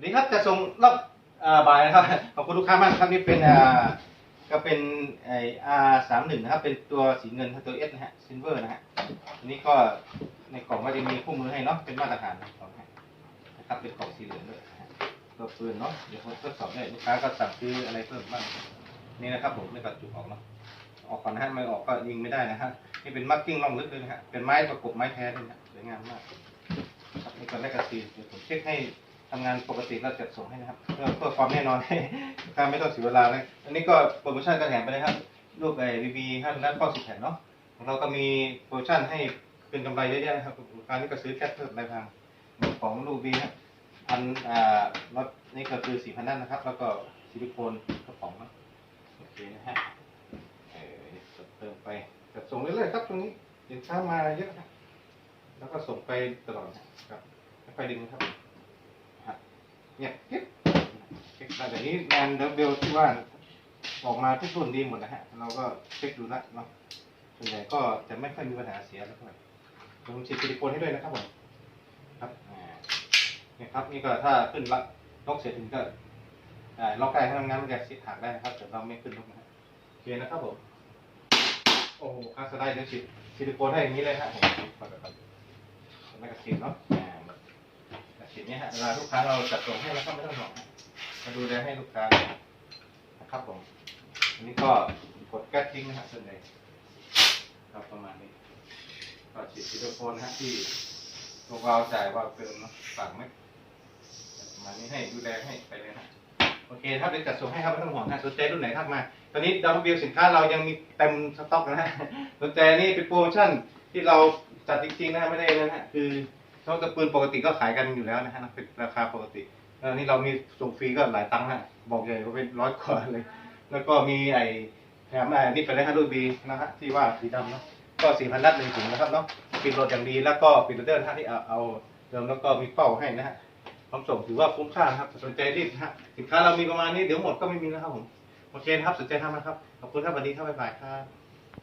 วันนี้ครับจะส่งรอบบ่ายนะครับขอบคุณลูกค้ามากครับนี่เป็นก็เป็นไออาร์สามหนึ่งนะครับ เป็นตัวสีเงินตัวเอสนะฮะซิลเวอร์นะฮะอันนี้ก็ในกล่องก็จะมีคู่มือให้เนาะเป็นมาตรฐานของนะครับเป็นกล่องสีเหลืองด้วยตัวปืนเนาะเดี๋ยวผมทดสอบได้ลูกค้าก็สั่งซื้ออะไรเพิ่มบ้างนี่นะครับผมไม่ตัดจุกออกเนาะออกก่อนนะฮะไม่ออกก็ยิงไม่ได้นะฮะนี่เป็นมาร์กิ้งล่องลึกเลยนะฮะเป็นไม้ประกบไม้แท้ด้วยนะสวยงามมากครับนี่ก็แรกกระสีเดี๋ยวผมเช็คให้ ทำงานปกติแล้วจัดส่งให้นะครับเพื่อเพื่อความแน่นอนให้ลูกค้าไม่ต้องเสียเวลาเลยอันนี้ก็โปรโมชั่นก็แถมไปเลยครับลูกไอ้บีบีห้านัดข้อสิบแผ่นเนาะของเราก็มีโปรโมชั่นให้เป็นกำไรเยอะแยะนะครับลูกค้านี่ก็ซื้อแค่เพิ่มในทางของลูกบีฮะพันอ่ารถนี่ก็คือสี่พันนัดนะครับ แล้วก็ซิลิโคนกระป๋องนะโอเคนะฮะเออเติมไปจัดส่งเรื่อยๆครับตรงนี้สินค้ามาเยอะนะแล้วก็ส่งไปตลอดนะครับไม่ค่อยดึงครับ เนี่ยเก็บเช็คได้แต่นี้งานเดบเบลที่ว่าออกมาทุกส่วนดีหมดนะฮะ เราก็เช็คดูแล้วเนาะส่วนใหญ่ก็จะไม่ค่อยมีปัญหาเสียแล้วเท่าไหร่ผมฉีดซิลิโคนให้ด้วยนะครับผมครับเนี่ยครับนี่ก็ถ้าขึ้นละล็อกเสร็จถึงก็ล็อกได้ถ้าทำงานมันจะสิหักได้นะครับแต่เราไม่ขึ้นล็อกนะโอเคนะครับผมโอ้โหคาสไลด์จะฉีดซิลิโคนให้อย่างนี้เลยฮะผมไม่กระสินเนาะ สินเนี่ยฮะเวลาลูกค้าเราจัดส่งให้แล้วก็ไม่ต้องห่วงมาดูแลให้ลูกค้านะครับผมอันนี้ก็กดแก๊สทิ้งนะฮะส่วนใหญ่ครับประมาณนี้ก็ฉีดซิลิโคนฮะที่ตัววาล์วจ่ายวาล์วเติมนะฝากไหมประมาณนี้ให้ดูแลให้ไปเลยฮะโอเค ถ้าเป็นจัดส่งให้ครับไม่ต้องห่วงฮะสนใจรุ่นไหนทักมา ตอนนี้ดาวน์บิลสินค้าเรายังมีเต็มสต็อกนะฮะสนใจนี่เป็นโปรโมชั่นที่เราจัดจริงๆนะฮะไม่ได้นะฮะคือ เขาตะปืนปกติก็ขายกันอยู่แล้วนะฮะเป็นราคาปกติแล้วนี่เรามีส่งฟรีก็หลายตังค์ฮะบอกเลยว่าเป็นร้อยกว่าเลย แล้วก็มีไอ้แถมไอ้นี่ไปเลยฮะรุ่นบีนะฮะที่ว่าสีดำเนาะก็สี่พันนัดหนึ่งถุงนะครับเนาะปิดรถอย่างดีแล้วก็ปิดรถเดินฮะที่เอาเอาเดิมแล้วก็มีเป้าให้นะฮะพร้อมส่งถือว่าคุ้มค่านะครับ สนใจรีบนะฮะสินค้าเรามีประมาณนี้เดี๋ยวหมดก็ไม่มีแล้วครับผมโอเคนะครับสนใจทำนะครับขอบคุณครับวัสดีครับบ๊ายบายครับ